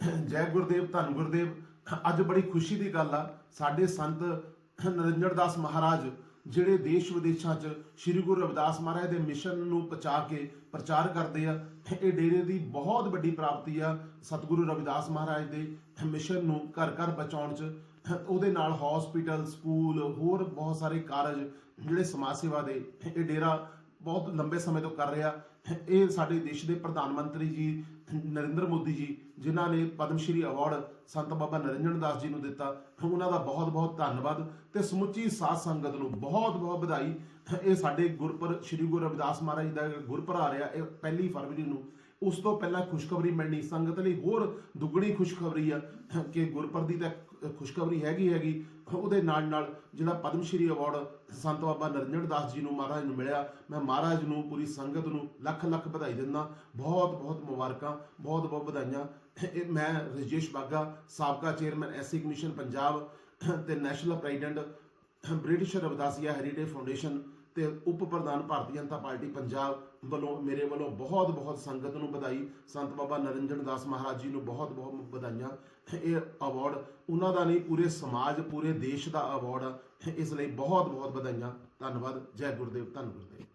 ਜੈ ਗੁਰਦੇਵ, ਧੰਨ ਗੁਰਦੇਵ। ਅੱਜ ਬੜੀ ਖੁਸ਼ੀ ਦੀ ਗੱਲ ਆ, ਸਾਡੇ ਸੰਤ ਨਰਿੰਦਰ ਦਾਸ ਮਹਾਰਾਜ, ਜਿਹੜੇ ਦੇਸ਼ ਵਿਦੇਸ਼ਾਂ 'ਚ ਸ੍ਰੀ ਗੁਰੂ ਰਵਿਦਾਸ ਮਹਾਰਾਜ ਦੇ ਮਿਸ਼ਨ ਨੂੰ ਪਹੁੰਚਾ ਕੇ ਪ੍ਰਚਾਰ ਕਰਦੇ ਆ, ਇਹ ਡੇਰੇ ਦੀ ਬਹੁਤ ਵੱਡੀ ਪ੍ਰਾਪਤੀ ਆ ਸਤਿਗੁਰੂ ਰਵਿਦਾਸ ਮਹਾਰਾਜ ਦੇ ਮਿਸ਼ਨ ਨੂੰ ਘਰ ਘਰ ਪਹੁੰਚਾਉਣ 'ਚ। ਉਹਦੇ ਨਾਲ ਹਸਪੀਟਲ ਸਕੂਲ ਹੋਰ ਬਹੁਤ ਸਾਰੇ ਕਾਰਜ ਜਿਹੜੇ ਸਮਾਜ ਸੇਵਾ ਦੇ ਇਹ ਡੇਰਾ ਬਹੁਤ ਲੰਬੇ ਸਮੇਂ ਤੋਂ ਕਰ ਰਿਹਾ। ਇਹ ਸਾਡੇ ਦੇਸ਼ ਦੇ ਪ੍ਰਧਾਨ ਮੰਤਰੀ ਜੀ, ਨਰਿੰਦਰ ਮੋਦੀ ਜੀ, ਜਿਨ੍ਹਾਂ ਨੇ ਪਦਮ ਸ਼੍ਰੀ ਅਵਾਰਡ ਸੰਤ ਬਾਬਾ ਨਰਿੰਦਰ ਦਾਸ ਜੀ ਨੂੰ ਦਿੱਤਾ, ਉਹਨਾਂ ਦਾ ਬਹੁਤ ਬਹੁਤ ਧੰਨਵਾਦ। ਤੇ ਸਮੁੱਚੀ ਸਾਧ ਸੰਗਤ ਨੂੰ ਬਹੁਤ ਬਹੁਤ ਵਧਾਈ। ਇਹ ਸਾਡੇ ਗੁਰਪੁਰ, ਸ਼੍ਰੀ ਗੁਰੂ ਰਵਿਦਾਸ ਮਹਾਰਾਜ ਦਾ ਗੁਰਪੁਰ ਆ ਰਿਹਾ, ਇਹ ਪਹਿਲੀ ਫਰਵਰੀ ਨੂੰ। ਉਸ ਤੋਂ ਪਹਿਲਾਂ ਖੁਸ਼ਖਬਰੀ ਮਿਲਣੀ, ਸੰਗਤ ਲਈ ਹੋਰ ਦੁੱਗਣੀ ਖੁਸ਼ਖਬਰੀ ਆ, ਕਿ ਗੁਰਪੁਰ ਦੀ ਤਾਂ ਖੁਸ਼ਖਬਰੀ ਹੈਗੀ ਹੈਗੀ। ਉਹਦੇ ਨਾਲ ਨਾਲ ਜਿਹੜਾ ਪਦਮ ਸ਼੍ਰੀ ਅਵਾਰਡ ਸੰਤ ਬਾਬਾ ਨਰਿੰਦਰ ਦਾਸ ਜੀ ਨੂੰ ਮਹਾਰਾਜ ਨੂੰ ਮਿਲਿਆ, ਮੈਂ ਮਹਾਰਾਜ ਨੂੰ, ਪੂਰੀ ਸੰਗਤ ਨੂੰ ਲੱਖ ਲੱਖ ਵਧਾਈ ਦਿੰਦਾ। ਬਹੁਤ ਬਹੁਤ ਮੁਬਾਰਕਾਂ, ਬਹੁਤ ਬਹੁਤ ਵਧਾਈਆਂ। ਮੈਂ ਰਜੇਸ਼ ਬਾਗਾ, ਸਾਬਕਾ ਚੇਅਰਮੈਨ ਐਸਸੀ ਕਮਿਸ਼ਨ, ਪੰਜਾਬ ਤੇ national president, British Ravidassia heritage foundation ਤੇ ਉਪ ਪ੍ਰਧਾਨ ਭਾਰਤੀ ਜਨਤਾ ਪਾਰਟੀ ਪੰਜਾਬ ਵੱਲੋਂ, ਮੇਰੇ ਵੱਲੋਂ ਬਹੁਤ ਬਹੁਤ ਸੰਗਤ ਨੂੰ ਵਧਾਈ। ਸੰਤ ਬਾਬਾ ਨਰਿੰਦਰ ਦਾਸ ਮਹਾਰਾਜ ਜੀ ਨੂੰ ਬਹੁਤ ਬਹੁਤ ਵਧਾਈਆਂ। ਇਹ ਅਵਾਰਡ ਉਹਨਾਂ ਦਾ ਨਹੀਂ, ਪੂਰੇ ਸਮਾਜ, ਪੂਰੇ ਦੇਸ਼ ਦਾ ਅਵਾਰਡ ਆ। ਇਸ ਲਈ ਬਹੁਤ ਬਹੁਤ ਵਧਾਈਆਂ। ਧੰਨਵਾਦ। ਜੈ ਗੁਰਦੇਵ, ਧੰਨ ਗੁਰਦੇਵ।